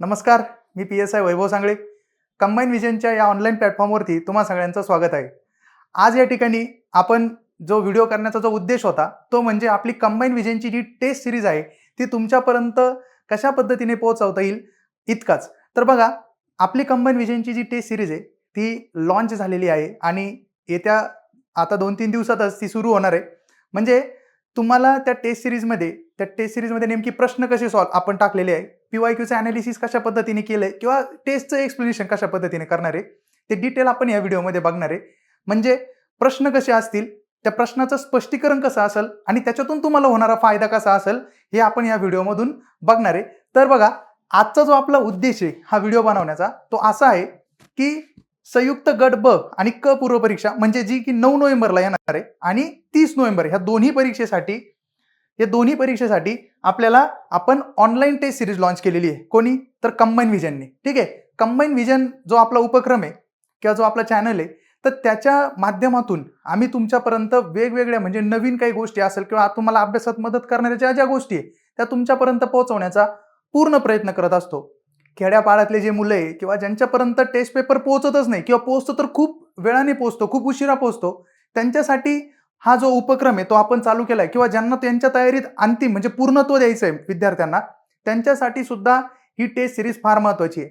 नमस्कार मी P S I Vaibhav Sangle. Combine विजनच्या या online प्लॅटफॉर्मवरती तुम्हा सगळ्यांचं स्वागत आहे. आज या ठिकाणी आपण जो व्हिडिओ करण्याचा जो उद्देश होता तो म्हणजे आपली कंबाईन विजनची जी टेस्ट सिरीज आहे ती तुमच्यापर्यंत कशा पद्धतीने पोहोचवता येईल इतकाच. तर बघा आपली कंबाईन विजनची जी टेस्ट सिरीज आहे ती लॉन्च झालेली आहे आणि येत्या आता दोन तीन दिवसातच ती सुरू होणार आहे. म्हणजे तुम्हाला त्या टेस्ट सिरीजमध्ये त्या टेस्ट सिरीजमध्ये नेमकी प्रश्न कसे सॉल्व आपण टाकलेले आहे पी वाय क्यूचं अनालिसिस कशा पद्धतीने केलंय किंवा टेस्टचं एक्सप्लेनेशन कशा पद्धतीने करणार आहे ते डिटेल आपण या व्हिडिओमध्ये बघणार आहे. म्हणजे प्रश्न कसे असतील त्या प्रश्नाचं स्पष्टीकरण कसं असेल आणि त्याच्यातून तुम्हाला होणारा फायदा कसा असेल हे आपण या व्हिडिओमधून बघणार आहे. तर बघा आजचा जो आपला उद्देश आहे हा व्हिडिओ बनवण्याचा तो असा आहे की संयुक्त गट ब आणि क पूर्व परीक्षा म्हणजे जी की नऊ नोव्हेंबरला येणार आहे आणि तीस नोव्हेंबर ह्या दोन्ही परीक्षेसाठी या दोन्ही परीक्षेसाठी आपल्याला आपण ऑनलाईन टेस्ट सिरीज लॉन्च केलेली आहे. कोणी? तर कंबाईन विजनने ठीक आहे? कंबाईन विजन जो आपला उपक्रम आहे किंवा जो आपला चॅनल आहे तर त्याच्या माध्यमातून आम्ही तुमच्यापर्यंत वेगवेगळ्या म्हणजे नवीन काही गोष्टी असेल किंवा तुम्हाला अभ्यासात मदत करणाऱ्या ज्या ज्या गोष्टी आहे त्या तुमच्यापर्यंत पोहोचवण्याचा पूर्ण प्रयत्न करत असतो. खेड्यापाड्यातले जे मुलं आहे किंवा ज्यांच्यापर्यंत टेस्ट पेपर पोहोचतच नाही किंवा पोहोचतो तर खूप वेळाने पोहोचतो खूप उशिरा पोहोचतो त्यांच्यासाठी हा जो उपक्रम आहे तो आपण चालू केला आहे किंवा ज्यांना त्यांच्या तयारीत अंतिम म्हणजे पूर्णत्व द्यायचं आहे विद्यार्थ्यांना त्यांच्यासाठी सुद्धा ही टेस्ट सिरीज फार महत्त्वाची आहे.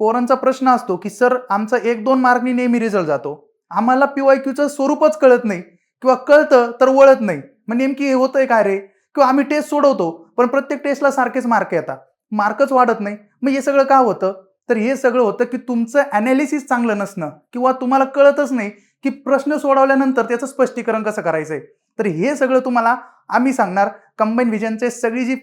पोरांचा प्रश्न असतो की सर आमचा एक दोन मार्कनी नेहमी रिझल्ट जातो. आम्हाला पी वाय क्यूचं स्वरूपच कळत नाही किंवा कळतं तर वळत नाही. मग नेमकी हे होतंय काय रे? किंवा आम्ही टेस्ट सोडवतो पण प्रत्येक टेस्टला सारखेच मार्क येतात. मार्कच वाढत नाही. मग हे सगळं का होतं? तर हे सगळं होतं की तुमचं अनालिसिस चांगलं नसणं किंवा तुम्हाला कळतच नाही की प्रश्न सोडवल्यानंतर त्याचं स्पष्टीकरण कसं करायचंय? तर हे सगळं तुम्हाला आम्ही सांगणार. कंबाईन विजनचे सगळी जी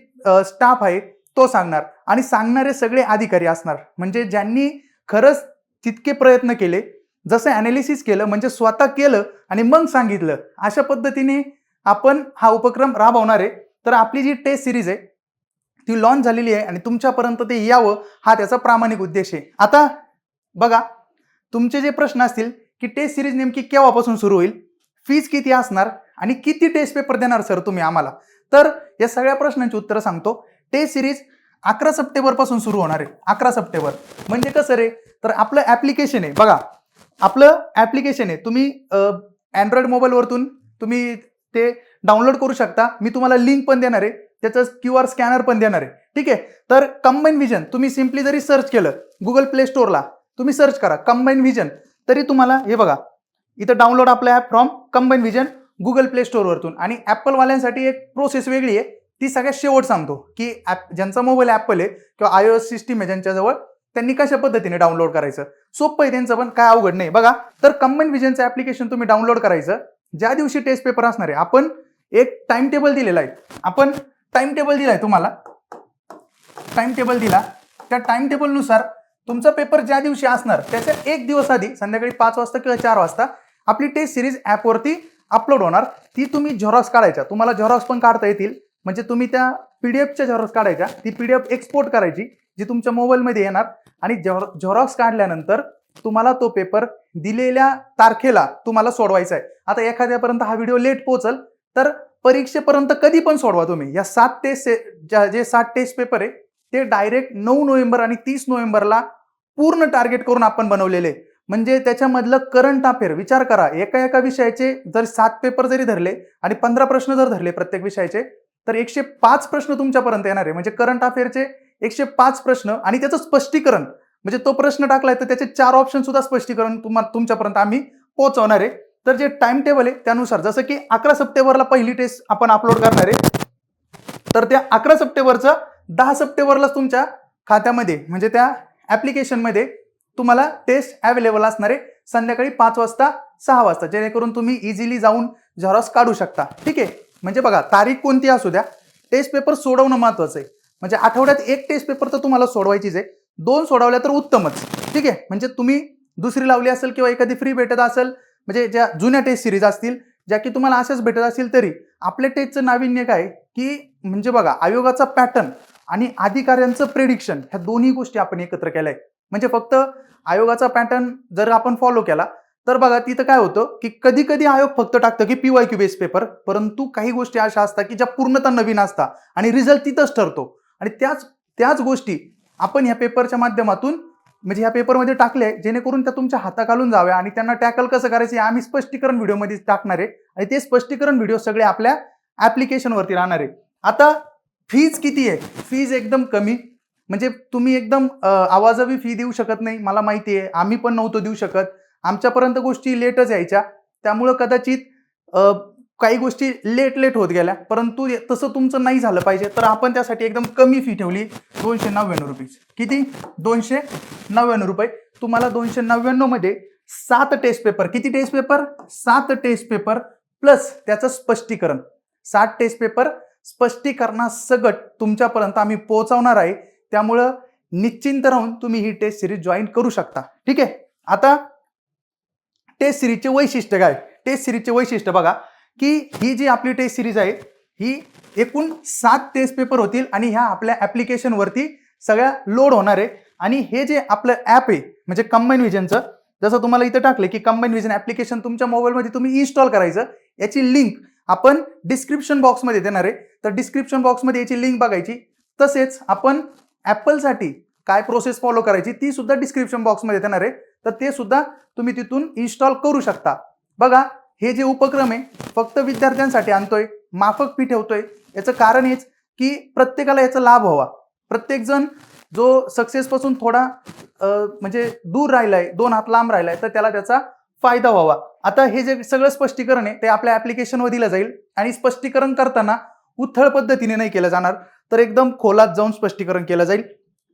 स्टाफ आहे तो सांगणार. आणि सांगणारे सगळे अधिकारी असणार. म्हणजे ज्यांनी खरंच तितके प्रयत्न केले जसं अनालिसिस केलं म्हणजे स्वतः केलं आणि मग सांगितलं अशा पद्धतीने आपण हा उपक्रम राबवणार आहे. तर आपली जी टेस्ट सिरीज आहे ती लॉन्च झालेली आहे आणि तुमच्यापर्यंत ते यावं हा त्याचा प्रामाणिक उद्देश आहे. आता बघा तुमचे जे प्रश्न असतील की टेस्ट सिरीज नेमकी केव्हापासून सुरू होईल? फीज किती असणार? आणि किती टेस्ट पेपर देणार सर तुम्ही आम्हाला? तर या सगळ्या प्रश्नांची उत्तरं सांगतो. टेस्ट सिरीज अकरा सप्टेंबरपासून सुरू होणार आहे. अकरा सप्टेंबर. म्हणजे कसं रे? तर आपलं ॲप्लिकेशन आहे. बघा आपलं ॲप्लिकेशन आहे. तुम्ही अँड्रॉइड मोबाईलवरतून तुम्ही ते डाउनलोड करू शकता. मी तुम्हाला लिंक पण देणार आहे. त्याचं क्यू आर स्कॅनर पण देणार आहे. ठीक आहे? तर कंबाईन विजन तुम्ही सिम्पली जरी सर्च केलं गुगल प्ले स्टोरला तुम्ही सर्च करा कंबाईन विजन तरी तुम्हाला हे बघा इथं डाउनलोड आपलं app from Combine Vision Google Play स्टोअरवरतून आणि ॲपलवाल्यांसाठी एक प्रोसेस वेगळी आहे. ती सगळ्यात शेवट सांगतो की ॲप ज्यांचा मोबाईल ॲपल आहे किंवा आय ओ एस सिस्टीम आहे ज्यांच्याजवळ त्यांनी कशा पद्धतीने डाउनलोड करायचं? सोपं आहे त्यांचं पण काय अवघड नाही. बघा तर कंबाईन विजनचं ॲप्लिकेशन तुम्ही डाउनलोड करायचं. ज्या दिवशी टेस्ट पेपर असणार आहे आपण एक टाइम टेबल दिलेला आहे. आपण टाइम टेबल दिला आहे तुम्हाला. टाइम टेबल दिला. त्या टाइम टेबलनुसार तुमचा पेपर ज्या दिवशी असणार त्याच्या एक दिवस आधी संध्याकाळी पाच वाजता किंवा चार वाजता आपली टेस्ट सिरीज ॲपवरती अपलोड होणार. ती तुम्ही झेरॉक्स काढायच्या. तुम्हाला झेरॉक्स पण काढता येतील. म्हणजे तुम्ही त्या पी डी एफच्या झेरॉक्स काढायच्या. ती पी डी एफ एक्सपोर्ट करायची जी तुमच्या मोबाईलमध्ये येणार. आणि झेरॉक्स काढल्यानंतर तुम्हाला तो पेपर दिलेल्या तारखेला तुम्हाला सोडवायचा आहे. आता एखाद्यापर्यंत हा व्हिडिओ लेट पोहोचल तर परीक्षेपर्यंत कधी पण सोडवा तुम्ही. या सात टेस्ट जे सात टेस्ट पेपर आहे ते डायरेक्ट नऊ नोव्हेंबर आणि तीस नोव्हेंबरला पूर्ण टार्गेट करून आपण बनवलेले. म्हणजे त्याच्यामधलं करंट अफेअर विचार करा एका एका विषयाचे जर सात पेपर जरी धरले आणि पंधरा प्रश्न जर धरले प्रत्येक विषयाचे तर एकशे पाच प्रश्न तुमच्यापर्यंत येणार आहे. म्हणजे करंट अफेअरचे एकशे पाच प्रश्न आणि त्याचं स्पष्टीकरण. म्हणजे तो प्रश्न टाकलाय तर त्याचे चार ऑप्शन सुद्धा स्पष्टीकरण तुम्हाला तुमच्यापर्यंत आम्ही पोहोचवणार आहे. तर जे टाइम टेबल आहे त्यानुसार जसं की अकरा सप्टेंबरला पहिली टेस्ट आपण अपलोड करणार आहे तर त्या अकरा सप्टेंबरचं दहा सप्टेंबरलाच तुमच्या खात्यामध्ये म्हणजे त्या ॲप्लिकेशनमध्ये तुम्हाला टेस्ट अवेलेबल असणार आहे संध्याकाळी पाच वाजता सहा वाजता जेणेकरून तुम्ही इझिली जाऊन झेरॉक्स काढू शकता. ठीक आहे? म्हणजे बघा तारीख कोणती असू द्या टेस्ट पेपर सोडवणं महत्त्वाचं आहे. म्हणजे आठवड्यात एक टेस्ट पेपर तर तुम्हाला सोडवायचीच आहे. दोन सोडवल्या तर उत्तमच. ठीक आहे? म्हणजे तुम्ही दुसरी लावली असेल किंवा एखादी फ्री भेटत असेल म्हणजे ज्या जुन्या टेस्ट सिरीज असतील ज्या की तुम्हाला अशाच भेटत असतील तरी आपल्या टेस्टचं नाविन्य काय की म्हणजे बघा आयोगाचा पॅटर्न आणि अधिकाऱ्यांचं प्रेडिक्शन ह्या दोन्ही गोष्टी आपण एकत्र केल्या आहे म्हणजे फक्त आयोगाचा पॅटर्न जर आपण फॉलो केला तर बघा तिथं काय होतं की कधी कधी आयोग फक्त टाकतं की P Y Q base paper परंतु काही गोष्टी अशा असतात की ज्या पूर्णतः नवीन असतात आणि रिझल्ट तिथंच ठरतो. आणि त्याच त्याच गोष्टी आपण ह्या पेपरच्या माध्यमातून म्हणजे ह्या पेपरमध्ये टाकले जेणेकरून त्या तुमच्या हाताखालून जाव्या आणि त्यांना टॅकल कसं करायचं हे आम्ही स्पष्टीकरण व्हिडिओमध्ये टाकणार आहे. आणि ते स्पष्टीकरण व्हिडिओ सगळे आपल्या ॲप्लिकेशनवरती राहणार आहे. आता फीज किती आहे? फीज एकदम कमी. म्हणजे तुम्ही एकदम आवाजावी फी देऊ शकत नाही मला माहिती आहे. आम्ही पण नव्हतो देऊ शकत. आमच्यापर्यंत गोष्टी लेटच यायच्या. त्यामुळं कदाचित काही गोष्टी लेट लेट होत गेल्या. परंतु तसं तुमचं नाही झालं पाहिजे. तर आपण त्यासाठी एकदम कमी फी ठेवली. दोनशे नव्याण्णव रुपीज किती? दोनशे नव्याण्णव रुपये. तुम्हाला दोनशे नव्याण्णवमध्ये सात टेस्ट पेपर किती टेस्ट पेपर सात टेस्ट पेपर प्लस त्याचं स्पष्टीकरण. सात टेस्ट पेपर स्पष्टीकरणासकट तुमच्यापर्यंत आम्ही पोहोचवणार आहे. त्यामुळं निश्चिंत राहून तुम्ही ही टेस्ट सिरीज जॉईन करू शकता. ठीक आहे? आता टेस्ट सिरीजचे वैशिष्ट्य काय? टेस्ट सिरीजचे वैशिष्ट्य बघा की ही जी आपली टेस्ट सिरीज आहे ही एकूण सात टेस्ट पेपर होतील आणि ह्या आपल्या ॲप्लिकेशनवरती सगळ्या लोड होणार आहे. आणि हे जे आपलं ॲप आहे म्हणजे कंबाईन विजनचं जसं तुम्हाला इथं टाकलं की कंबाईन विजन ॲप्लिकेशन तुमच्या मोबाईलमध्ये तुम्ही इन्स्टॉल करायचं याची लिंक आपण डिस्क्रिप्शन बॉक्समध्ये देणार आहे. तर डिस्क्रिप्शन बॉक्समध्ये याची लिंक बघायची. तसेच आपण ॲपलसाठी काय प्रोसेस फॉलो करायची ती सुद्धा डिस्क्रिप्शन बॉक्समध्ये येणार आहे. तर ते सुद्धा तुम्ही तिथून इन्स्टॉल करू शकता. बघा हे जे उपक्रम आहे फक्त विद्यार्थ्यांसाठी आणतोय माफक फी ठेवतोय. याचं कारण हेच की प्रत्येकाला याचा लाभ व्हावा. प्रत्येकजण जो सक्सेसपासून थोडा म्हणजे दूर राहिलाय दोन हात लांब राहिलाय तर त्याला त्याचा फायदा व्हावा. आता हे जे सगळं स्पष्टीकरण आहे ते आपल्या ॲप्लिकेशनवर दिलं जाईल. आणि स्पष्टीकरण करताना उथळ पद्धतीने नाही केलं जाणार तर एकदम खोलात जाऊन स्पष्टीकरण केलं जाईल.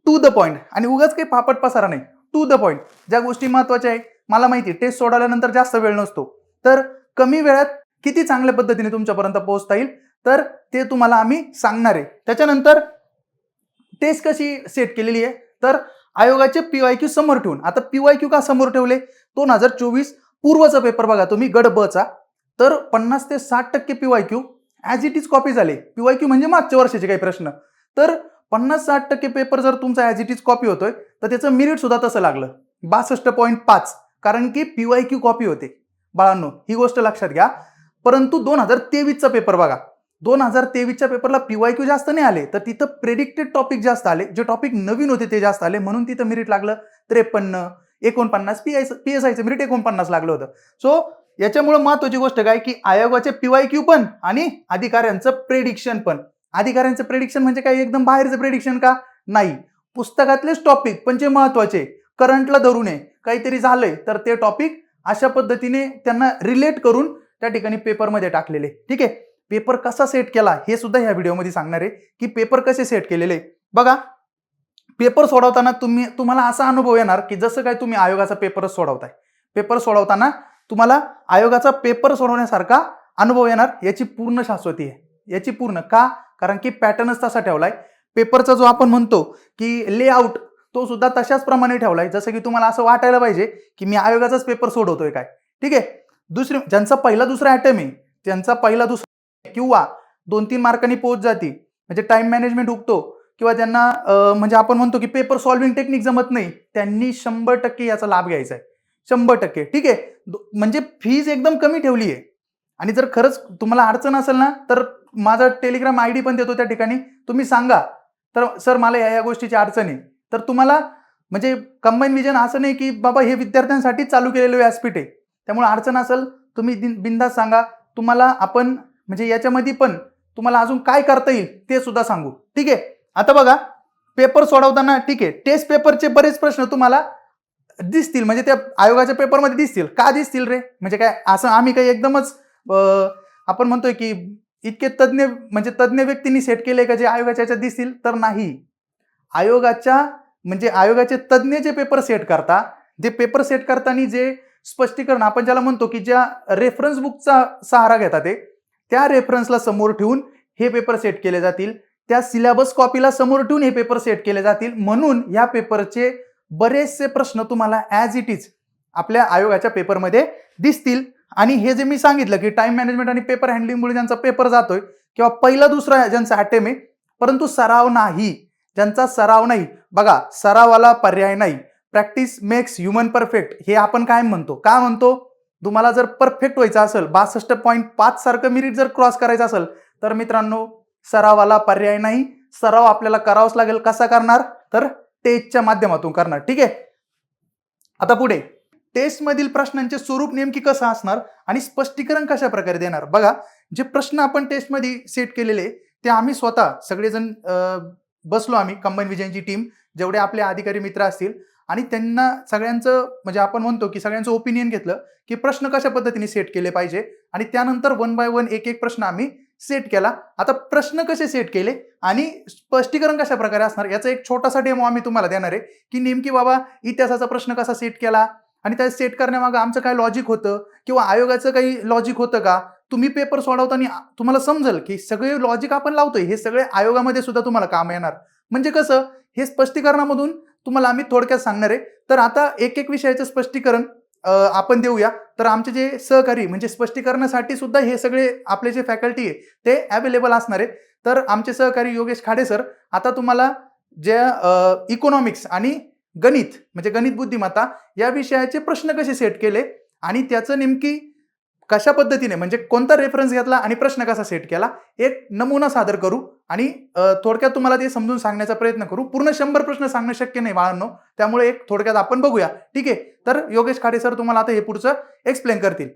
टू द पॉईंट आणि उगाच काही पापट पसारा नाही. टू द पॉईंट ज्या गोष्टी महत्त्वाच्या आहे मला माहिती आहे टेस्ट सोडवल्यानंतर जास्त वेळ नसतो. तर कमी वेळात किती चांगल्या पद्धतीने तुमच्यापर्यंत पोहोचता येईल तर ते तुम्हाला आम्ही सांगणार आहे. त्याच्यानंतर टेस्ट कशी सेट केलेली आहे तर आयोगाचे पी वाय क्यू समोर ठेवून. आता पी वाय क्यू का समोर ठेवले? दोन हजार चोवीस पूर्वचा पेपर बघा तुम्ही गड बचा तर पन्नास ते साठ टक्के P Y Q as it is copy झाले. पी वाय क्यू म्हणजे मागच्या वर्षाचे काही प्रश्न. तर पन्नास साठ टक्के पेपर जर तुमचा ॲज इट इज कॉपी होतोय तर त्याचं मिरिट सुद्धा तसं लागलं. बासष्ट पॉईंट पाच. कारण की पी वाय क्यू कॉपी होते. बाळांनो ही गोष्ट लक्षात घ्या. परंतु दोन हजार तेवीसचा पेपर बघा. दोन हजार तेवीसच्या पेपरला पी वाय क्यू जास्त नाही आले तर तिथं प्रेडिक्टेड टॉपिक जास्त आले. जे टॉपिक नवीन होते ते जास्त आले म्हणून तिथं मेरिट लागलं. त्रेपन्न एकोणपन्नास पी आय पी एस आयचं मेरिट एकोणपन्नास लागलं होतं. सो याच्यामुळे महत्वाची गोष्ट काय की आयोगाचे पीवाय क्यू पण आणि अधिकाऱ्यांचं प्रेडिक्शन पण. अधिकाऱ्यांचं प्रेडिक्शन म्हणजे काय? एकदम बाहेरचं प्रेडिक्शन का? नाही. पुस्तकातलेच टॉपिक पण जे महत्त्वाचे. करंटला धरून आहे काहीतरी झालंय तर ते टॉपिक अशा पद्धतीने त्यांना रिलेट करून त्या ठिकाणी पेपरमध्ये टाकलेले. ठीक आहे? पेपर कसा सेट केला? हे सुद्धा ह्या व्हिडिओमध्ये सांगणार आहे की पेपर कसे सेट केलेले. बघा पेपर सोडवताना तुम्ही तुम्हाला असा अनुभव येणार की जसं काय तुम्ही आयोगाचा पेपरच सोडवताय. पेपर सोडवताना तुम्हाला आयोगाचा पेपर सोडवण्यासारखा अनुभव येणार याची पूर्ण शाश्वती आहे. याची पूर्ण. का? कारण की पॅटर्नच तसा ठेवलाय. पेपरचा जो आपण म्हणतो की लेआउट तो सुद्धा तशाच प्रमाणे ठेवलाय जसं की तुम्हाला असं वाटायला पाहिजे की मी आयोगाचाच पेपर सोडवतोय काय. ठीक आहे? दुसरी ज्यांचा पहिला दुसरा ॲटम आहे त्यांचा पहिला दुसरा किंवा दोन तीन मार्कांनी पोहोच जाते म्हणजे टाइम मॅनेजमेंट उगतो किंवा त्यांना म्हणजे आपण म्हणतो की पेपर सॉल्विंग टेक्निक जमत नाही त्यांनी शंभर टक्के याचा लाभ घ्यायचा आहे. शंभर टक्के. ठीक आहे? म्हणजे फीज एकदम कमी ठेवली आहे. आणि जर खरंच तुम्हाला अडचण असेल ना तर माझा टेलिग्राम आय डी पण देतो त्या ठिकाणी. तुम्ही सांगा. तर सर मला या या गोष्टीची अडचण आहे. तर तुम्हाला म्हणजे कंबाईन विजन असं नाही की बाबा हे विद्यार्थ्यांसाठी चालू केलेलं व्यासपीठ आहे. त्यामुळे अडचण असेल तुम्ही दिन- बिनधास्त सांगा. तुम्हाला आपण म्हणजे याच्यामध्ये पण तुम्हाला अजून काय करता येईल ते सुद्धा सांगू. ठीक आहे? आता बघा पेपर सोडवताना ठीक आहे. टेस्ट पेपरचे बरेच प्रश्न तुम्हाला दिसतील. म्हणजे त्या आयोगाच्या पेपरमध्ये दिसतील. का दिसतील रे? म्हणजे काय असं आम्ही काही एकदमच आपण म्हणतोय की इतके तज्ज्ञ म्हणजे तज्ज्ञ व्यक्तींनी सेट केले का जे आयोगाच्या याच्यात दिसतील? तर नाही. आयोगाच्या म्हणजे आयोगाचे तज्ज्ञ जे पेपर सेट करता जे पेपर सेट करताना जे स्पष्टीकरण आपण ज्याला म्हणतो की ज्या रेफरन्स बुकचा सहारा घेतात ते त्या रेफरन्सला समोर ठेवून हे पेपर सेट केले जातील. त्या सिलेबस कॉपीला समोर ठेवून हे पेपर सेट केले जातील. म्हणून या पेपरचे बरेचसे प्रश्न तुम्हाला ॲज इट इज आपल्या आयोगाच्या पेपरमध्ये दिसतील. आणि हे जे मी सांगितलं की टाइम मॅनेजमेंट आणि पेपर हँडलिंगमुळे ज्यांचा पेपर जातोय किंवा पहिला दुसरा ज्यांचा अटेम आहे परंतु सराव नाही. ज्यांचा सराव नाही. बघा सरावाला पर्याय नाही. प्रॅक्टिस मेक्स ह्युमन परफेक्ट हे आपण काय म्हणतो. का म्हणतो? तुम्हाला जर परफेक्ट व्हायचं असेल बासष्ट पॉईंट पाच सारखं मिरिट जर क्रॉस करायचं असेल तर मित्रांनो सरावाला पर्याय नाही. सराव आपल्याला करावाच लागेल. कसा करणार? तर टेस्टच्या माध्यमातून करणार ठीक आहे? आता पुढे टेस्टमधील प्रश्नांचे स्वरूप नेमकी कसं असणार आणि स्पष्टीकरण कशा प्रकारे देणार? बघा जे प्रश्न आपण टेस्टमध्ये सेट केलेले ते आम्ही स्वतः सगळेजण बसलो आम्ही कंबाईन विजयांची टीम जेवढे आपले अधिकारी मित्र असतील आणि त्यांना सगळ्यांचं म्हणजे आपण म्हणतो की सगळ्यांचं ओपिनियन घेतलं की प्रश्न कशा पद्धतीने सेट केले पाहिजे आणि त्यानंतर वन बाय वन एक एक प्रश्न आम्ही सेट केला. आता प्रश्न कसे सेट केले आणि स्पष्टीकरण कशा प्रकारे असणार? याचा एक छोटासा डेमो आम्ही तुम्हाला देणार आहे की नेमकी बाबा इतिहासाचा प्रश्न कसा सेट केला? आणि त्या सेट करण्यामागं आमचं काय लॉजिक होतं? किंवा आयोगाचं काही लॉजिक होतं का? तुम्ही पेपर सोडवताना तुम्हाला समजेल की सगळे लॉजिक आपण लावतोय हे सगळे आयोगामध्ये सुद्धा तुम्हाला काम येणार. म्हणजे कसं? हे स्पष्टीकरणामधून तुम्हाला आम्ही थोडक्यात सांगणार आहे. तर आता एक एक विषयाचं स्पष्टीकरण आपण देऊया. तर आमचे जे सहकारी म्हणजे स्पष्टीकरणासाठी सुद्धा हे सगळे आपले जे फॅकल्टी आहे ते अवेलेबल असणार आहे तर आमचे सहकारी योगेश खाडे सर आता तुम्हाला ज्या इकॉनॉमिक्स आणि गणित म्हणजे गणित बुद्धिमत्ता या विषयाचे प्रश्न कसे सेट केले आणि त्याचं नेमकी कशा पद्धतीने म्हणजे कोणता रेफरन्स घेतला आणि प्रश्न कसा सेट केला एक नमुना सादर करू आणि थोडक्यात तुम्हाला ते समजून सांगण्याचा प्रयत्न करू. पूर्ण शंभर प्रश्न सांगणं शक्य नाही बाळांनो. त्यामुळे एक थोडक्यात आपण बघूया. ठीक आहे? तर योगेश खाडे सर तुम्हाला आता हे पुढचं एक्सप्लेन करतील.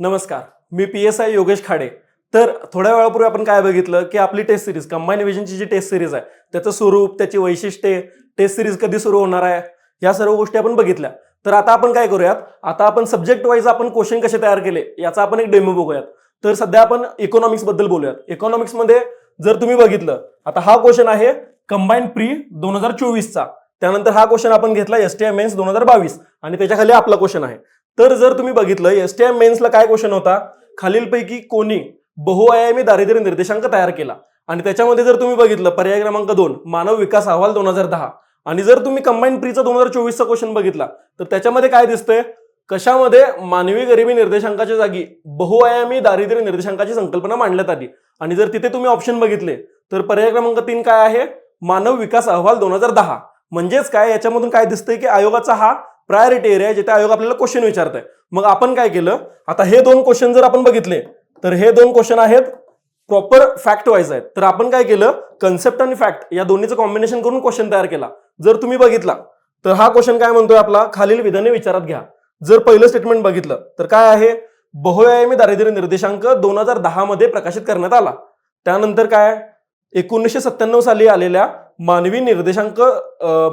नमस्कार. मी P S I Yogesh Khade. तर थोड्या वेळापूर्वी आपण काय बघितलं की आपली टेस्ट सिरीज कंबाईन विजनची जी टेस्ट सिरीज आहे त्याचं स्वरूप त्याची वैशिष्ट्ये टेस्ट सिरीज कधी सुरू होणार आहे या सर्व गोष्टी आपण बघितल्या. तर आता आपण काय करूयात? आता आपण सब्जेक्ट वाईज आपण क्वेश्चन कसे तयार केले याचा आपण एक डेमो बघूयात. तर सध्या आपण इकॉनॉमिक्सबद्दल बोलूयात. इकॉनॉमिक्समध्ये जर तुम्ही बघितलं आता हा क्वेश्चन आहे कंबाईन प्री दोन हजार चोवीसचा. त्यानंतर हा क्वेश्चन आपण घेतला एस टी एम मेन्स दोन हजार बावीस. आणि त्याच्याखाली आपला क्वेश्चन आहे. तर जर तुम्ही बघितलं एस टी एम मेन्सला काय क्वेश्चन होता? खालीलपैकी कोणी बहुआयामी दारिद्र्य निर्देशांक तयार केला. आणि त्याच्यामध्ये जर तुम्ही बघितलं पर्याय क्रमांक दोन मानव विकास अहवाल दोन हजार दहा. आणि जर तुम्ही कंबाईन प्रीचा दोन हजार चोवीसचा क्वेश्चन बघितला तर त्याच्यामध्ये काय दिसतंय? कशामध्ये मानवी गरिबी निर्देशांकाच्या जागी बहुआयामी दारिद्र्य निर्देशांकाची संकल्पना मांडण्यात आली? आणि जर तिथे तुम्ही ऑप्शन बघितले तर पर्याय क्रमांक तीन काय आहे? मानव विकास अहवाल दोन हजार दहा. म्हणजेच काय? याच्यामधून काय दिसतंय की आयोगाचा हा प्रायोरिटी एरिया आहे जिथे आयोग आपल्याला क्वेश्चन विचारत आहे मग आपण काय केलं? आता हे दोन क्वेश्चन जर आपण बघितले तर हे दोन क्वेश्चन आहेत प्रॉपर फॅक्ट वाईज आहेत. तर आपण काय केलं? कन्सेप्ट आणि फॅक्ट या दोन्हीचं कॉम्बिनेशन करून क्वेश्चन तयार केला. जर तुम्ही बघितला तर हा क्वेश्चन काय म्हणतोय आपला? खालील विधाने विचारात घ्या. जर पहिलं स्टेटमेंट बघितलं तर काय आहे? बहुआयामी दारिद्र्य निर्देशांक दोन हजार दहा मध्ये प्रकाशित करण्यात आला. त्यानंतर काय एकोणीसशे सत्त्याण्णव साली आलेल्या मानवी निर्देशांक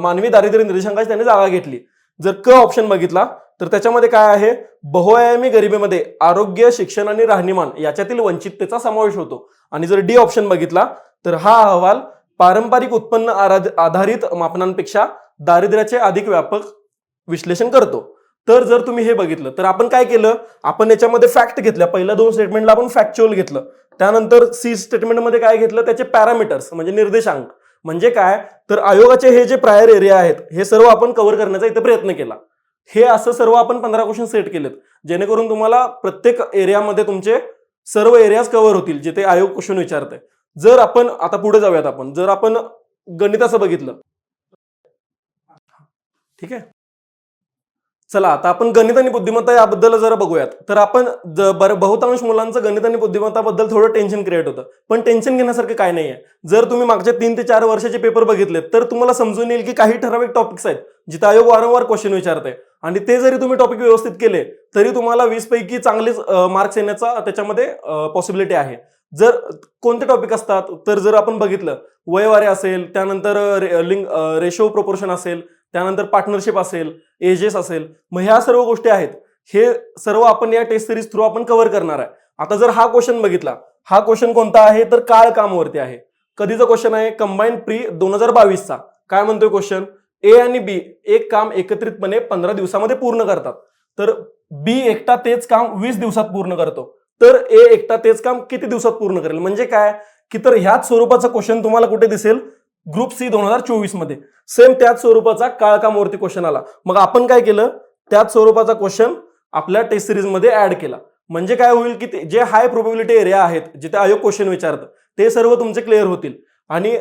मानवी दारिद्र्य निर्देशांकाची त्यांनी जागा घेतली. जर क ऑप्शन बघितला तर त्याच्यामध्ये काय आहे? बहुआयामी गरिबीमध्ये आरोग्य शिक्षण आणि राहणीमान याच्यातील वंचिततेचा समावेश होतो. आणि जर डी ऑप्शन बघितला तर हा अहवाल पारंपरिक उत्पन्न आधारित मापनांपेक्षा दारिद्र्याचे अधिक व्यापक विश्लेषण करतो. तर जर तुम्ही हे बघितलं तर आपण काय केलं? आपण याच्यामध्ये फॅक्ट घेतल्या. पहिल्या दोन स्टेटमेंटला आपण फॅक्च्युअल घेतलं. त्यानंतर सी स्टेटमेंटमध्ये काय घेतलं? त्याचे पॅरामीटर्स म्हणजे निर्देशांक. म्हणजे काय? तर आयोगाचे हे जे प्रायर एरिया आहेत हे सर्व आपण कव्हर करण्याचा इथे प्रयत्न केला. हे असं सर्व आपण पंधरा क्वेश्चन सेट केलेत. जेणेकरून तुम्हाला प्रत्येक एरियामध्ये तुमचे सर्व एरियाज कव्हर होतील जिथे आयोग क्वेश्चन विचारते जर आपण आता पुढे जाऊयात आपण. जर आपण गणिताचं बघितलं. ठीक आहे? चला आता आपण गणित आणि बुद्धिमत्ता याबद्दल जरा बघूयात. तर आपण बहुतांश मुलांचं गणित आणि बुद्धिमत्ताबद्दल थोडं टेन्शन क्रिएट होतं. पण टेन्शन घेण्यासारखं काय नाही आहे जर तुम्ही मागच्या तीन ते चार वर्षाचे पेपर बघितले तर तुम्हाला समजून येईल की काही ठराविक टॉपिक्स आहेत जिथे आयोग वारंवार क्वेश्चन विचारते आणि ते जरी तुम्ही टॉपिक व्यवस्थित केले तरी तुम्हाला वीस पैकी चांगलेच मार्क्स येण्याचा त्याच्यामध्ये पॉसिबिलिटी आहे. जर कोणते टॉपिक असतात तर जर आपण बघितलं वयवारे असेल त्यानंतर रे- लिंग रेशो प्रोपोर्शन असेल त्यानंतर पार्टनरशिप असेल एजेस असेल मग ह्या सर्व गोष्टी आहेत. हे सर्व आपण या टेस्ट सिरीज थ्रू आपण कव्हर करणार आहे. आता जर हा क्वेश्चन बघितला हा क्वेश्चन कोणता आहे तर काळ कामवरती आहे. कधीचा क्वेश्चन आहे? कंबाईन प्री दोन हजार बावीसचा. काय म्हणतोय क्वेश्चन ए आणि बी एक काम एकत्रितपणे पंधरा दिवसामध्ये पूर्ण करतात. तर बी एकटा तेच काम वीस दिवसात पूर्ण करतो. तर ए एकटा तेच काम किती दिवसात पूर्ण करेल? म्हणजे काय? की तर ह्याच स्वरूपाचा क्वेश्चन तुम्हाला कुठे दिसेल? ग्रुप सी दोन हजार चोवीसमध्ये. सेम त्याच स्वरूपाचा काळकामवरती क्वेश्चन आला. मग आपण काय केलं? त्याच स्वरूपाचा क्वेश्चन आपल्या टेस्ट सिरीजमध्ये ऍड केला. म्हणजे काय होईल की ते- जे हाय प्रोबेबिलिटी एरिया आहेत जिथे आयोग क्वेश्चन विचारतं ते सर्व तुमचे क्लिअर होतील. आणि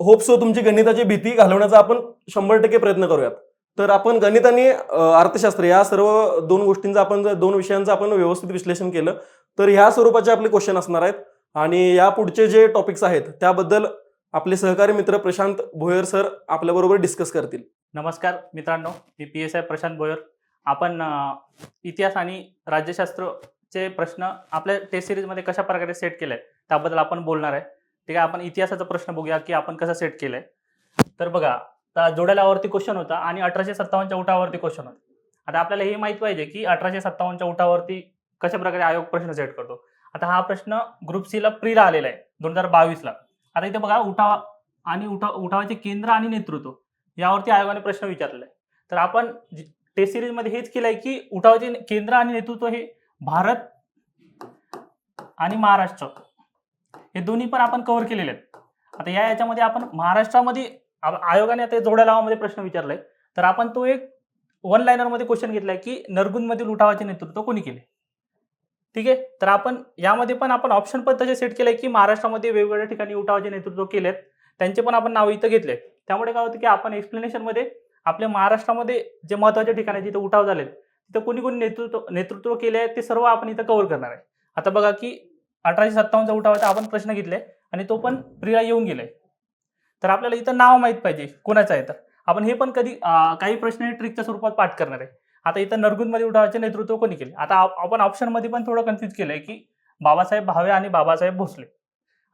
होप सो तुमची गणिताची भीती घालवण्याचा आपण शंभर टक्के प्रयत्न करूयात. तर आपण गणित आणि अर्थशास्त्र या सर्व दोन गोष्टींचा आपण जर- दोन विषयांचं आपण व्यवस्थित विश्लेषण केलं. तर ह्या स्वरूपाचे आपले क्वेश्चन असणार आहेत. आणि या पुढचे जे टॉपिक्स आहेत त्याबद्दल आपले सहकारी मित्र प्रशांत भोयर सर आपल्याबरोबर डिस्कस करतील. नमस्कार मित्रांनो मी P S I Prashant Bhoyar. आपण इतिहास आणि राज्यशास्त्रचे प्रश्न आपल्या टेस्ट सिरीजमध्ये कशा प्रकारे सेट केले त्याबद्दल आपण बोलणार आहे. ठीक आहे आपण इतिहासाचा प्रश्न बघूया की आपण कसं सेट केलाय. तर बघा आता जोड्यालावरती क्वेश्चन होता आणि अठराशे सत्तावन्नच्या उठावरती क्वेश्चन होता. आता आपल्याला हे माहीत पाहिजे की अठराशे सत्तावन्नच्या उठावरती कशा प्रकारे आयोग प्रश्न सेट करतो? आता हा प्रश्न ग्रुप सी ला प्रीला आलेला आहे दोन हजार बावीसला आता इथे बघा उठावा आणि उठा उठावाचे केंद्र आणि नेतृत्व यावरती आयोगाने प्रश्न विचारलेला आहे. तर आपण टेस्ट सिरीजमध्ये हेच केलंय की उठावाचे केंद्र आणि नेतृत्व हे भारत आणि महाराष्ट्र हे दोन्ही पण आपण कव्हर केलेले आहेत. आता या याच्यामध्ये आपण महाराष्ट्रामध्ये आयोगाने आता जोड्या लावामध्ये प्रश्न विचारलाय. तर आपण तो एक वन लाईनरमध्ये क्वेश्चन घेतलाय की नरगुनमधील उठावाचे नेतृत्व कोणी केले? ठीक आहे? तर आपण यामध्ये पण आपण ऑप्शन पण तसे सेट केले की महाराष्ट्रामध्ये वेगवेगळ्या ठिकाणी उठावाचे नेतृत्व केलेत त्यांचे पण आपण नाव इथं घेतले त्यामुळे काय होतं की आपण एक्सप्लेनेशनमध्ये आपल्या महाराष्ट्रामध्ये जे महत्त्वाचे ठिकाण आहे जिथे उठाव झाले तिथं कोणी कोणी नेतृत्व नेतृत्व केले आहे ते सर्व आपण इथं कव्हर करणार आहे. आता बघा की अठराशे सत्तावन्नचा उठावाचा आपण प्रश्न घेतले आणि तो पण प्रिया येऊन गेलाय तर आपल्याला इथं नाव माहीत पाहिजे कोणाचं आहे तर. आपण हे पण कधी काही प्रश्न ट्रिकच्या स्वरूपात पाठ करणार आहे. आता इथं नरगुंदमध्ये उठावाचे नेतृत्व कोणी केले? आता आपण ऑप्शनमध्ये पण थोडं कन्फ्यूज केलंय की बाबासाहेब भावे आणि बाबासाहेब भोसले.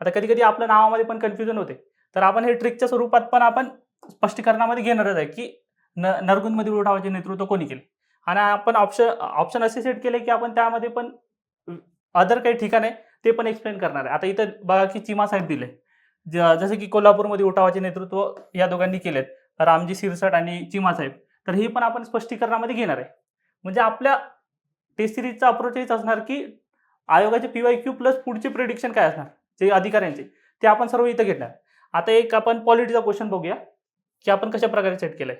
आता कधी कधी आपल्या नावामध्ये पण कन्फ्युजन होते. तर आपण हे ट्रिकच्या स्वरूपात पण आपण स्पष्टीकरणामध्ये घेणारच आहे की न नरगुंदमध्ये उठावाचे नेतृत्व कोणी केले? आणि आपण ऑप्शन ऑप्शन असे सेट केले की आपण त्यामध्ये पण अदर काही ठिकाण आहे ते पण एक्सप्लेन करणार आहे. आता इथं बघा की चिमासाहेब दिले. ज- जसं की कोल्हापूरमध्ये उठावाचे नेतृत्व या दोघांनी केलेत. रामजी सिरसट आणि चिमासाहेब तर हे पण आपण स्पष्टीकरणामध्ये घेणार आहे. म्हणजे आपल्या टेस्ट सिरीजचा अप्रोच हेच असणार की आयोगाचे पी वाय क्यू प्लस पुढचे प्रिडिक्शन काय असणार? जे अधिकाऱ्यांचे. ते आपण सर्व इथं घेणार आता एक आपण पॉलिटीचा क्वेश्चन बघूया. की आपण कशा प्रकारे सेट केलंय.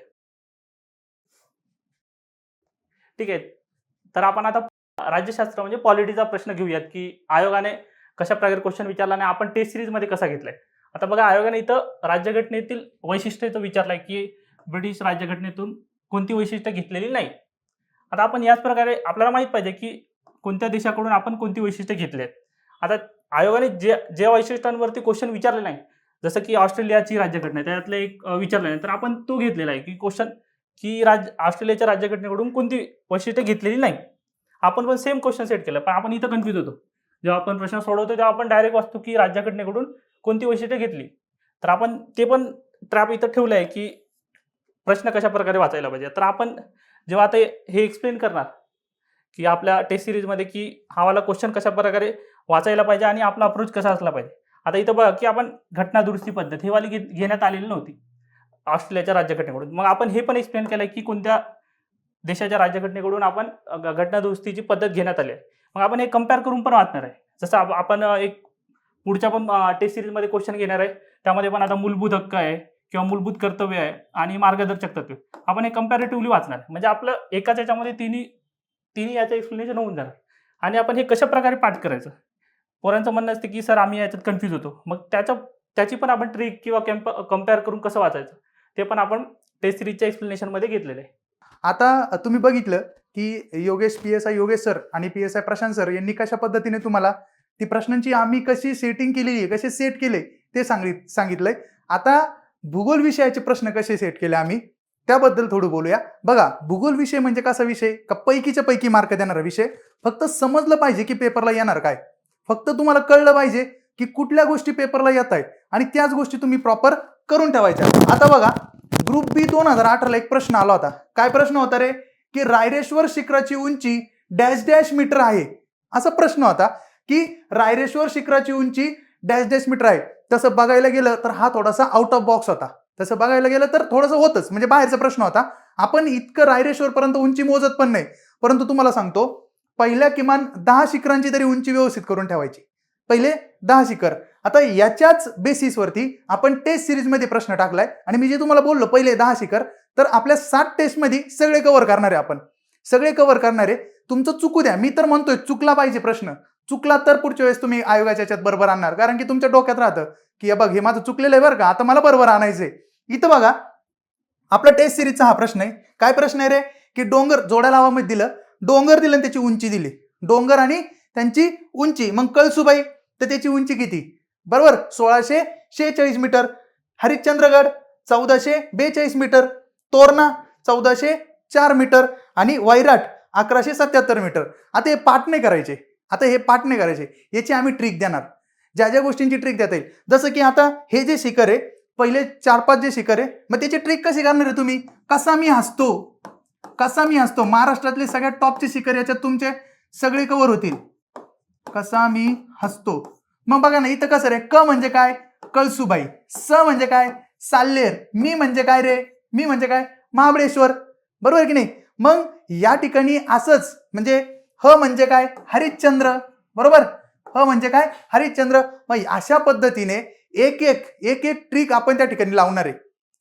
ठीक आहे. तर आपण आता राज्यशास्त्र म्हणजे पॉलिटीचा प्रश्न घेऊयात की आयोगाने कशा प्रकारे क्वेश्चन विचारला आणि आपण टेस्ट सिरीजमध्ये कसा घेतलाय. आता बघा आयोगाने इथं राज्यघटनेतील वैशिष्ट्य विचारलंय की ब्रिटिश राज्यघटनेतून कोणती वैशिष्ट्य घेतलेली नाही. आता आपण याच प्रकारे आपल्याला माहीत पाहिजे की कोणत्या देशाकडून आपण कोणती वैशिष्ट्य घेतली आहेत आता आयोगाने जे जे वैशिष्ट्यांवरती क्वेश्चन विचारले नाही जसं की ऑस्ट्रेलियाची राज्यघटना आहे त्यातलं एक विचारलं नाही तर आपण तो घेतलेला आहे की क्वेश्चन की राज ऑस्ट्रेलियाच्या राज्यघटनेकडून कोणती वैशिष्ट्य घेतलेली नाही. आपण पण सेम क्वेश्चन सेट केलं पण आपण इथं कन्फ्यूज होतो. जेव्हा आपण प्रश्न सोडवतो तेव्हा आपण डायरेक्ट वाचतो की राज्यघटनेकडून कोणती वैशिष्ट्य घेतली. तर आपण ते पण ट्रॅप इथं ठेवलं आहे की प्रश्न कशा प्रकारे वाचायला पाहिजे? तर आपण जेव्हा आता हे एक्सप्लेन करणार की आपल्या टेस्ट सिरीजमध्ये की हावाला क्वेश्चन कशा प्रकारे वाचायला पाहिजे आणि आपला अप्रोच कसा असला पाहिजे? आता इथं बघा की आपण घटना दुरुस्ती पद्धत हे वाली घेण्यात आलेली नव्हती. ऑस्ट्रेलियाच्या राज्यघटनेकडून. मग आपण हे पण एक्सप्लेन केलं की कोणत्या देशाच्या राज्यघटनेकडून आपण घटना दुरुस्तीची पद्धत घेण्यात आली आहे. मग आपण हे कंपेअर करून पण वाचणार आहे. जसं आपण एक पुढच्या पण टेस्ट सिरीजमध्ये क्वेश्चन घेणार आहे. त्यामध्ये पण आता मूलभूत हक्क आहे. किंवा मूलभूत कर्तव्य आहे आणि मार्गदर्शक तत्वे. आपण हे कम्पॅरेटिव्हली वाचणार. आहे म्हणजे आपलं एकाच याच्यामध्ये तिन्ही तिन्ही याचं एक्सप्लेनेशन होऊन जाणार. आणि आपण हे कशा प्रकारे पाठ करायचं? पोरांचं म्हणणं असतं की सर आम्ही याच्यात कन्फ्यूज होतो. मग त्याच्या त्याची पण आपण ट्रिक किंवा कॅम्प कंपेअर करून कसं वाचायचं? ते पण आपण टेस्ट सिरीजच्या एक्सप्लेनेशनमध्ये घेतलेलं आहे. आता तुम्ही बघितलं की Yogesh P S I Yogesh sir आणि P S I Prashant sir यांनी कशा पद्धतीने तुम्हाला ती प्रश्नांची आम्ही कशी सेटिंग केलेली आहे कसे सेट केले ते सांगित सांगितलंय. आता भूगोल विषयाचे प्रश्न कसे सेट केले आम्ही? त्याबद्दल थोडं बोलूया. बघा भूगोल विषय म्हणजे कसा विषय? का पैकीच्या पैकी मार्क देणारा विषय? फक्त समजलं पाहिजे की पेपरला येणार काय? फक्त तुम्हाला कळलं पाहिजे की कुठल्या गोष्टी पेपरला येत आहेत आणि त्याच गोष्टी तुम्ही प्रॉपर करून ठेवायच्या. आता बघा ग्रुप बी दोन हजार अठराला एक प्रश्न आला होता. काय प्रश्न होता रे? की रायरेश्वर शिखराची उंची डॅश डॅश मीटर आहे. असा प्रश्न होता की रायरेश्वर शिखराची उंची डॅश डॅश मीटर आहे. तसं बघायला गेलं तर हा थोडासा आउट ऑफ बॉक्स होता. तसं बघायला गेलं तर थोडंसं होतच. म्हणजे बाहेरचा प्रश्न होता. आपण इतकं रायरेश्वर पर्यंत उंची मोजत पण नाही. परंतु तुम्हाला सांगतो पहिल्या किमान दहा शिखरांची तरी उंची व्यवस्थित करून ठेवायची. पहिले दहा शिखर. आता याच्याच बेसिसवरती आपण टेस्ट सिरीजमध्ये प्रश्न टाकलाय. आणि मी जे तुम्हाला बोललो पहिले दहा शिखर तर आपल्या सात टेस्टमध्ये सगळे कव्हर करणारे आपण. सगळे कव्हर करणारे तुमचं चुकू द्या. मी तर म्हणतोय चुकला पाहिजे प्रश्न. चुकला तर पुढच्या वेळेस तुम्ही आयोगाच्या याच्यात बरोबर आणणार. कारण की तुमच्या डोक्यात राहतं. की हे बघ हे माझं चुकलेलं आहे बरं का आता मला बरोबर आणायचंय. इथं बघा आपला टेस्ट सिरीजचा हा प्रश्न आहे. काय प्रश्न आहे रे? की डोंगर जोड्या लावामध्ये दिलं डोंगर दिलं आणि त्याची उंची दिली. डोंगर आणि त्यांची उंची मग कळसुबाई तर त्याची उंची किती? बरोबर? सोळाशे शेहेचाळीस मीटर. हरिश्चंद्रगड चौदाशे बेचाळीस मीटर. तोरणा चौदाशे चार मीटर. आणि वैराट अकराशे सत्याहत्तर मीटर. आता हे पाठ नाही करायचे. आता हे पाठ नाही करायचे. याची आम्ही ट्रिक देणार. ज्या ज्या गोष्टींची ट्रिक देता येईल. जसं की आता हे जे शिखर आहे पहिले चार पाच जे शिखर आहे मग त्याची ट्रिक कशी करणार आहे तुम्ही? कसा मी हसतो? कसा मी हसतो? महाराष्ट्रातले सगळ्यात टॉपचे शिखर याच्यात तुमचे सगळे कव्हर होतील. कसा मी हसतो? मग बघा ना इथं कसं रे? क म्हणजे काय? कळसुबाई. स म्हणजे काय? साल्लेर. मी म्हणजे काय रे? मी म्हणजे काय? महाबळेश्वर. बरोबर की नाही? मग या ठिकाणी असंच म्हणजे ह म्हणजे काय? हरिश्चंद्र. बरोबर? ह म्हणजे काय? हरिश्चंद्र. मग अशा पद्धतीने एक एक एक एक ट्रिक आपण त्या ठिकाणी लावणार आहे.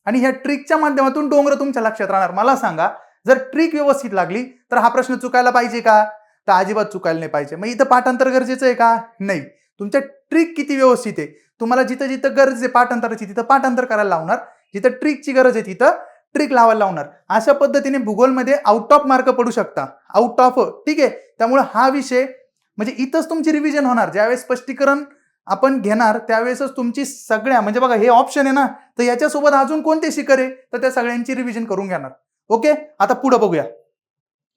आणि ह्या ट्रिकच्या माध्यमातून डोंगर तुमच्या लक्षात राहणार. मला सांगा जर ट्रिक व्यवस्थित लागली तर हा प्रश्न चुकायला पाहिजे का? तर अजिबात चुकायला नाही पाहिजे. मग इथं पाठांतर गरजेचं आहे का? नाही. तुमच्या ट्रिक किती व्यवस्थित आहे? तुम्हाला जिथं जिथं गरज आहे पाठांतराची तिथं पाठांतर करायला लावणार. जिथं ट्रिकची गरज आहे तिथं ट्रिक लावायला लावणार. अशा पद्धतीने भूगोलमध्ये आउट ऑफ मार्क पडू शकता. आउट ऑफ ठीक आहे? त्यामुळे हा विषय म्हणजे इथंच तुमची रिव्हिजन होणार. ज्यावेळेस स्पष्टीकरण आपण घेणार त्यावेळेसच तुमची सगळ्या म्हणजे बघा हे ऑप्शन आहे ना तर याच्यासोबत अजून कोणते शिखर आहे? तर त्या सगळ्यांची रिव्हिजन करून घेणार. ओके आता पुढं बघूया.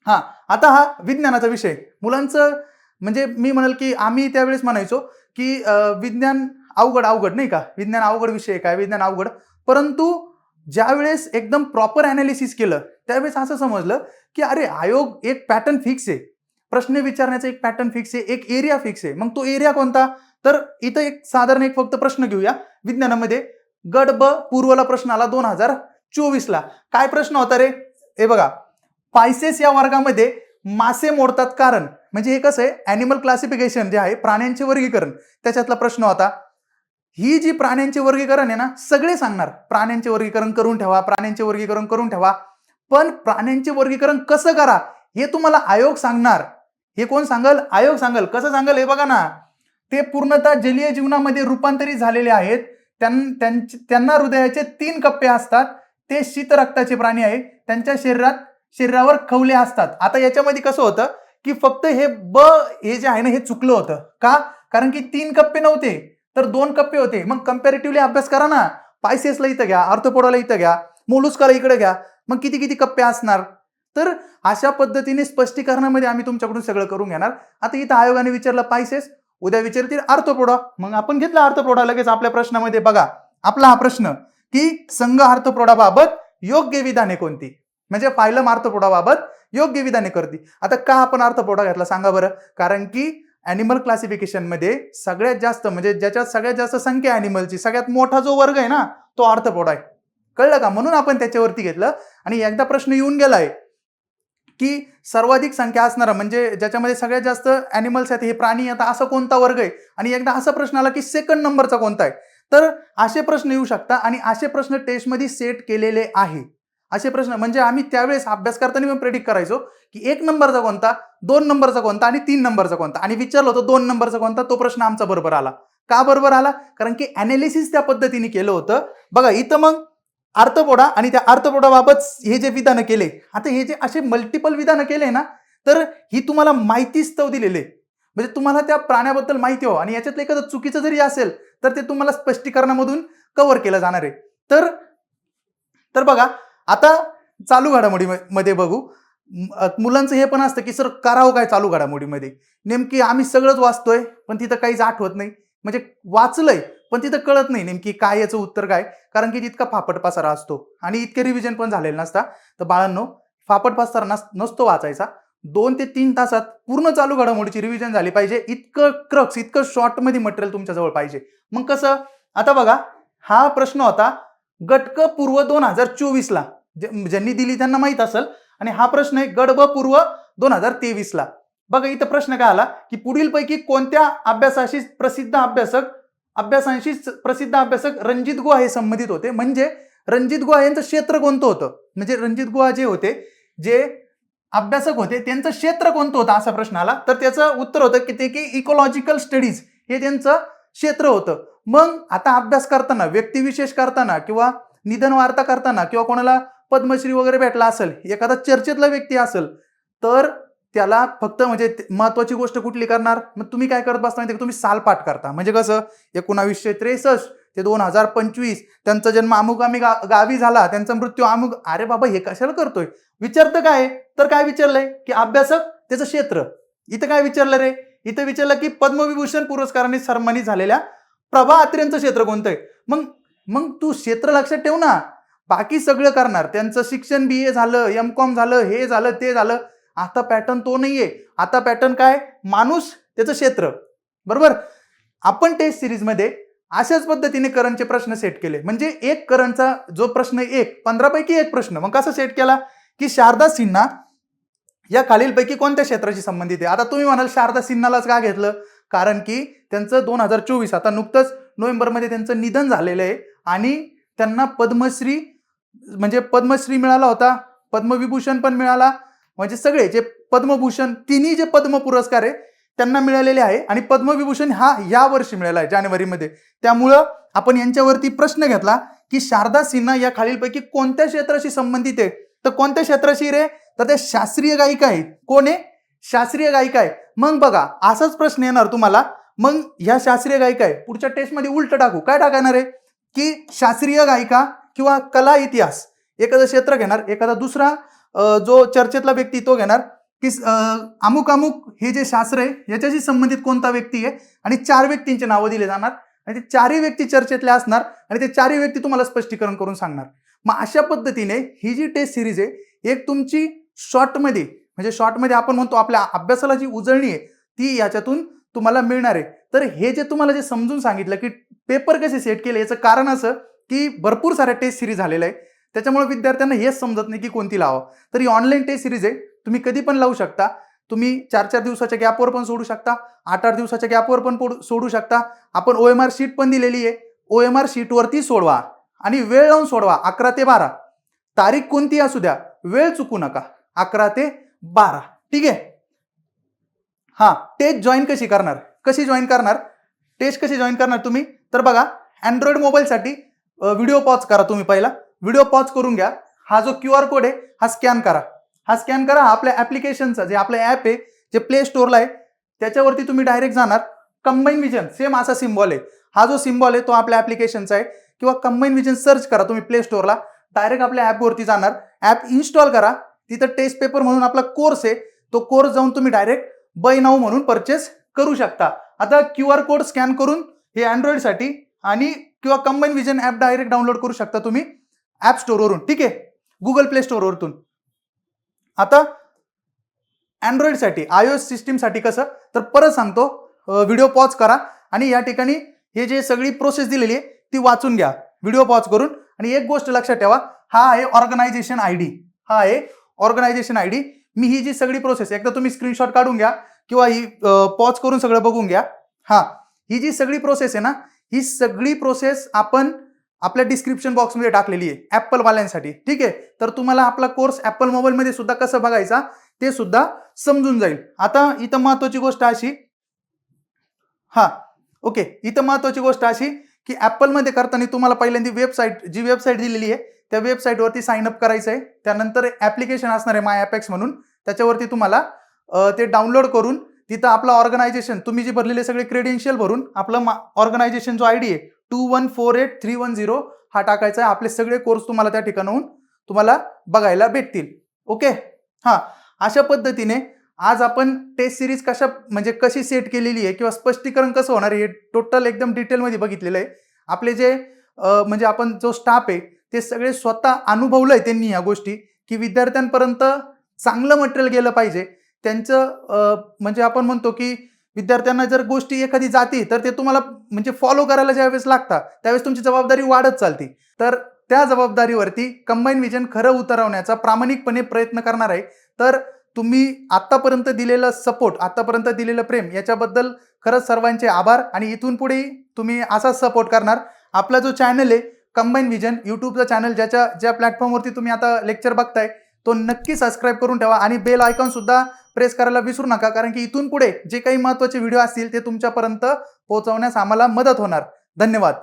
हा आता हा विज्ञानाचा विषय. मुलांचं म्हणजे मी म्हणाल की आम्ही त्यावेळेस म्हणायचो की विज्ञान अवघड अवघड नाही का? विज्ञान अवघड विषय काय? विज्ञान अवघड. परंतु ज्यावेळेस एकदम प्रॉपर अनालिसिस केलं त्यावेळेस असं समजलं की अरे आयोग एक पॅटर्न फिक्स आहे. प्रश्न विचारण्याचा एक पॅटर्न फिक्स आहे एक एरिया फिक्स आहे. मग तो एरिया कोणता? तर इथं एक साधारण एक फक्त प्रश्न घेऊया विज्ञानामध्ये. गडब ब पूर्वला प्रश्न आला दोन हजार चोवीसला. काय प्रश्न होता रे? हे बघा. पायसेस या वर्गामध्ये मासे मोडतात कारण. म्हणजे हे कसं आहे? ॲनिमल क्लासिफिकेशन जे आहे प्राण्यांचे वर्गीकरण. त्याच्यातला प्रश्न होता. ही जी प्राण्यांचे वर्गीकरण आहे ना सगळे सांगणार. प्राण्यांचे वर्गीकरण करून ठेवा प्राण्यांचे वर्गीकरण करून ठेवा. पण प्राण्यांचे वर्गीकरण कसं करा हे तुम्हाला आयोग सांगणार. हे कोण सांगल? आयोग सांगल. कसं सांगल हे बघा ना. ते पूर्णतः जलीय जीवनामध्ये रूपांतरित झालेले आहेत. त्यांना हृदयाचे तीन कप्पे असतात. ते शीत रक्ताचे प्राणी आहे त्यांच्या शरीरात शरीरावर खवले असतात. आता याच्यामध्ये कसं होतं की फक्त हे ब हे जे आहे ना हे चुकलं होतं. का? कारण की तीन कप्पे नव्हते. तर दोन कप्पे होते. मग कम्पॅरेटिव्हली अभ्यास करा ना. पायसेसला इथं घ्या अर्थपोडाला इथं घ्या मोलुस्काला इकडे घ्या. मग किती किती कप्पे असणार? तर अशा पद्धतीने स्पष्टीकरणामध्ये आम्ही तुमच्याकडून सगळं करून घेणार. आता इथं आयोगाने विचारलं पायसेस उद्या विचारतील अर्थपोडा मग आपण घेतला अर्थपोडा लगेच आपल्या प्रश्नामध्ये. बघा आपला हा प्रश्न की संघ अर्थपोडाबाबत योग्य विधाने कोणती? म्हणजे फायलम अर्थपोडाबाबत योग्य विधाने करती. आता का आपण अर्थपोडा घेतला सांगा बरं. कारण की ॲनिमल क्लासिफिकेशनमध्ये सगळ्यात जास्त म्हणजे ज्याच्यात सगळ्यात जास्त संख्या ॲनिमलची सगळ्यात मोठा जो वर्ग आहे ना तो अर्थपोडा आहे. कळलं का? म्हणून आपण त्याच्यावरती घेतलं. आणि एकदा प्रश्न येऊन गेलाय. की सर्वाधिक संख्या असणारा म्हणजे ज्याच्यामध्ये सगळ्यात जास्त ॲनिमल्स आहेत हे प्राणी आता असा कोणता वर्ग आहे? आणि एकदा असा प्रश्न आला की सेकंड नंबरचा कोणता आहे? तर असे प्रश्न येऊ शकतात आणि असे प्रश्न टेस्टमध्ये सेट केलेले आहे. असे प्रश्न म्हणजे आम्ही त्यावेळेस अभ्यास करताना पण प्रेडिक्ट करायचो की एक नंबरचा कोणता दोन नंबरचा कोणता आणि तीन नंबरचा कोणता. आणि विचारलं होतं दोन नंबरचा कोणता? तो प्रश्न आमचा बरोबर आला. का बरोबर आला? कारण की अनालिसिस त्या पद्धतीने केलं होतं. बघा इथं मग अर्थपोडा आणि त्या अर्थपोडाबाबत हे जे विधानं केले आता हे जे असे मल्टिपल विधानं केले ना तर ही तुम्हाला माहिती स्तव दिलेले म्हणजे तुम्हाला त्या प्राण्याबद्दल माहिती हो आणि याच्यातलं एखादं चुकीचं जरी असेल तर ते तुम्हाला स्पष्टीकरणामधून कव्हर केलं जाणार आहे. तर तर बघा आता चालू घडामोडीमध्ये बघू. मुलांचं हे पण असतं की सर करावं काय चालू घडामोडीमध्ये? नेमकी आम्ही सगळंच वाचतोय पण तिथं काहीच आठवत नाही. म्हणजे वाचलंय पण तिथं कळत नाही नेमकी काय याचं उत्तर काय. कारण की तितका फापट पसारा असतो. आणि इतके रिव्हिजन पण झालेलं नसता. तर बाळांनो फापट पसारा नस नसतो वाचायचा. दोन ते तीन तासात पूर्ण चालू घडामोडीची रिव्हिजन झाली पाहिजे. इतकं क्रक्स इतकं शॉर्टमध्ये मटेरियल तुमच्याजवळ पाहिजे. मग कसं? आता बघा हा प्रश्न होता गटक पूर्व दोन हजार चोवीसला ज्यांनी दिली त्यांना माहीत असेल. आणि हा प्रश्न आहे गडब पूर्व दोन हजार तेवीसला बघा इथं प्रश्न काय आला? की पुढीलपैकी कोणत्या अभ्यासाशी प्रसिद्ध अभ्यासक अभ्यासांशी प्रसिद्ध अभ्यासक रणजित गुहा हे संबंधित होते. म्हणजे रणजित गुहा यांचं क्षेत्र कोणतं होतं? म्हणजे रणजित गुहा जे होते जे अभ्यासक होते त्यांचं क्षेत्र कोणतं होतं असा प्रश्न आला तर त्याचं उत्तर होतं की ते की इकोलॉजिकल स्टडीज हे त्यांचं क्षेत्र होतं. मग आता अभ्यास करताना व्यक्तिविशेष करताना किंवा निधन वार्ता करताना किंवा कोणाला पद्मश्री वगैरे भेटला असेल एखादा चर्चेतला व्यक्ती असेल तर त्याला फक्त म्हणजे महत्वाची गोष्ट कुठली करणार? मग तुम्ही काय करत बसता माहिती तुम्ही सालपाठ करता. म्हणजे कसं? एकोणावीसशे त्रेसष्ट ते दोन हजार पंचवीस त्यांचा जन्म अमुक आम्ही गा गावी झाला. त्यांचा मृत्यू अमुक अरे बाबा हे कशाला करतोय? विचारतं काय? तर काय विचारलंय? की अभ्यासक त्याचं क्षेत्र. इथं काय विचारलं रे? इथं विचारलं की पद्मविभूषण पुरस्काराने सन्मानित झालेल्या प्रभा अत्रेंचं क्षेत्र कोणतं आहे? मग मग तू क्षेत्र लक्षात ठेव ना. बाकी सगळं करणार. त्यांचं शिक्षण बी ए झालं एम कॉम झालं हे झालं ते झालं. आता पॅटर्न तो नाहीये. आता पॅटर्न काय? माणूस त्याचं क्षेत्र. बरोबर? आपण टेस्ट सिरीजमध्ये अशाच पद्धतीने करंटचे प्रश्न सेट केले. म्हणजे एक करंटचा जो प्रश्न एक पंधरापैकी एक प्रश्न मग कसा सेट केला? की शारदा सिन्हा या खालीलपैकी कोणत्या क्षेत्राशी संबंधित आहे? आता तुम्ही म्हणाल शारदा सिन्हालाच का घेतलं? कारण की त्यांचं दोन हजार चोवीस आता नुकतंच नोव्हेंबरमध्ये त्यांचं निधन झालेलं आहे आणि त्यांना पद्मश्री म्हणजे पद्मश्री मिळाला होता. पद्मविभूषण पण मिळाला. म्हणजे सगळे जे पद्मभूषण तिन्ही जे पद्म पुरस्कार आहे त्यांना मिळालेले आहे. आणि पद्मविभूषण हा या वर्षी मिळाला आहे जानेवारीमध्ये. त्यामुळं आपण यांच्यावरती प्रश्न घेतला की शारदा सिन्हा या खालीलपैकी कोणत्या क्षेत्राशी संबंधित आहे? तर कोणत्या क्षेत्राशी रे? तर ते शास्त्रीय गायिका आहे कोण आहे? शास्त्रीय गायिका आहे. मग बघा असाच प्रश्न येणार तुम्हाला. मग ह्या शास्त्रीय गायिका आहे. पुढच्या टेस्टमध्ये उलट टाकू. काय टाकणार आहे? की शास्त्रीय गायिका किंवा कला इतिहास. एखादं क्षेत्र घेणार एखादा दुसरा. जो चर्चेतला व्यक्ती तो घेणार की अमुक अमुक हे जे शास्त्र आहे याच्याशी संबंधित कोणता व्यक्ती आहे आणि चार व्यक्तींचे नावं दिले जाणार आणि ते चारही व्यक्ती चर्चेतले असणार आणि ते चारही व्यक्ती तुम्हाला स्पष्टीकरण करून सांगणार. मग अशा पद्धतीने ही जी टेस्ट सिरीज आहे एक तुमची शॉर्टमध्ये म्हणजे शॉर्टमध्ये आपण म्हणतो आपल्या अभ्यासाला जी उजळणी आहे ती याच्यातून तुम्हाला मिळणार आहे. तर हे जे तुम्हाला जे समजून सांगितलं की पेपर कसे सेट केले याचं कारण असं की भरपूर साऱ्या टेस्ट सिरीज झालेल्या आहे. त्याच्यामुळे विद्यार्थ्यांना हेच समजत नाही की कोणती लावावं. तर ही ऑनलाईन टेस्ट सिरीज आहे. तुम्ही कधी पण लावू शकता. तुम्ही चार चार दिवसाच्या गॅपवर पण सोडू शकता. आठ आठ दिवसाच्या गॅपवर पण सोडू शकता. आपण ओ एम आर शीट पण दिलेली आहे. ओ एम आर शीटवरती सोडवा आणि वेळ लावून सोडवा. अकरा ते बारा. तारीख कोणती असू द्या. वेळ चुकू नका. अकरा ते बारा. ठीक आहे? हां टेस्ट जॉईन कशी करणार? कशी जॉईन करणार? टेस्ट कशी जॉईन करणार तुम्ही? तर बघा अँड्रॉइड मोबाईलसाठी व्हिडिओ पॉज करा तुम्ही पहिला. व्हिडिओ पॉज करून घ्या. हा जो क्यू आर कोड आहे हा स्कॅन करा. हा स्कॅन करा हा आपल्या ॲप्लिकेशनचा जे आपलं ॲप आहे जे प्ले स्टोअरला आहे त्याच्यावरती तुम्ही डायरेक्ट जाणार. कंबाईन विजन सेम असा सिम्बॉल आहे. हा जो सिम्बॉल आहे तो आपल्या ॲप्लिकेशनचा आहे. किंवा कंबाईन विजन सर्च करा तुम्ही प्ले स्टोअरला डायरेक्ट आपल्या ॲपवरती जाणार. ॲप इन्स्टॉल करा. तिथं टेस्ट पेपर म्हणून आपला कोर्स आहे. तो कोर्स जाऊन तुम्ही डायरेक्ट बै नाऊ म्हणून परचेस करू शकता. आता क्यू आर कोड स्कॅन करून हे अँड्रॉइडसाठी आणि किंवा Combine Vision app direct download करू शकता तुम्ही. ॲप स्टोरवरून ठीक आहे? गुगल प्ले स्टोरवरून आता अँड्रॉइडसाठी आय एस सिस्टीमसाठी कसं? तर परत सांगतो व्हिडिओ पॉज करा आणि या ठिकाणी हे जे सगळी प्रोसेस दिलेली आहे ती वाचून घ्या. व्हिडिओ पॉज करून आणि एक गोष्ट लक्षात ठेवा हा आहे ऑर्गनायझेशन आय डी हा आहे ऑर्गनायझेशन आय डी मी ही जी सगळी प्रोसेस एकदा तुम्ही स्क्रीनशॉट काढून घ्या किंवा ही पॉज करून सगळं बघून घ्या. हां ही जी सगळी प्रोसेस आहे ना ही सगळी प्रोसेस आपण आपल्या डिस्क्रिप्शन बॉक्समध्ये टाकलेली आहे ॲपलवाल्यांसाठी ठीक आहे? तर तुम्हाला आपला कोर्स ॲपल मोबाईलमध्ये सुद्धा कसं बघायचा ते सुद्धा समजून जाईल. आता इथं महत्त्वाची गोष्ट अशी हां ओके इथं महत्त्वाची गोष्ट अशी की ॲपलमध्ये करताना तुम्हाला पहिल्यांदा वेबसाईट जी वेबसाईट दिलेली आहे त्या वेबसाईटवरती साईन अप करायचं आहे. त्यानंतर ॲप्लिकेशन असणार आहे माय ॲपेक्स म्हणून. त्याच्यावरती तुम्हाला ते डाउनलोड करून तिथं आपलं ऑर्गनायझेशन तुम्ही जे भरलेले सगळे क्रेडेन्शियल भरून आपलं ऑर्गनायझेशन जो आय डी आहे two one four eight three one zero हा टाकायचा आहे. आपले सगळे कोर्स तुम्हाला त्या ठिकाणाहून तुम्हाला बघायला भेटतील. ओके हां. अशा पद्धतीने आज आपण टेस्ट सिरीज कशा म्हणजे कशी सेट केलेली आहे किंवा स्पष्टीकरण कसं होणार हे टोटल एकदम डिटेलमध्ये बघितलेलं आहे. आपले जे म्हणजे आपण जो स्टाफ आहे ते सगळे स्वतः अनुभवलं आहे त्यांनी या गोष्टी की विद्यार्थ्यांपर्यंत चांगलं मटेरियल गेलं पाहिजे. त्यांचं म्हणजे आपण म्हणतो की विद्यार्थ्यांना जर गोष्टी एखादी जाती तर ते तुम्हाला म्हणजे फॉलो करायला ज्यावेळेस लागतात त्यावेळेस तुमची जबाबदारी वाढत चालती. तर त्या जबाबदारीवरती कंबाईन विजन खरं उतरवण्याचा प्रामाणिकपणे प्रयत्न करणार आहे. तर तुम्ही आत्तापर्यंत दिलेलं सपोर्ट आत्तापर्यंत दिलेलं प्रेम याच्याबद्दल खरंच सर्वांचे आभार आणि इथून पुढे तुम्ही असाच सपोर्ट करणार. आपला जो चॅनल आहे कंबाईन विजन यूट्यूबचा चॅनल ज्याच्या ज्या प्लॅटफॉर्मवरती तुम्ही आता लेक्चर बघताय तो नक्की सबस्क्राईब करून ठेवा आणि बेल आयकॉन सुद्धा प्रेस करायला विसरू नका कारण की इथून पुढे जे काही महत्त्वाचे व्हिडिओ असतील ते तुमच्यापर्यंत पोहोचवण्यास आम्हाला मदत होणार. धन्यवाद.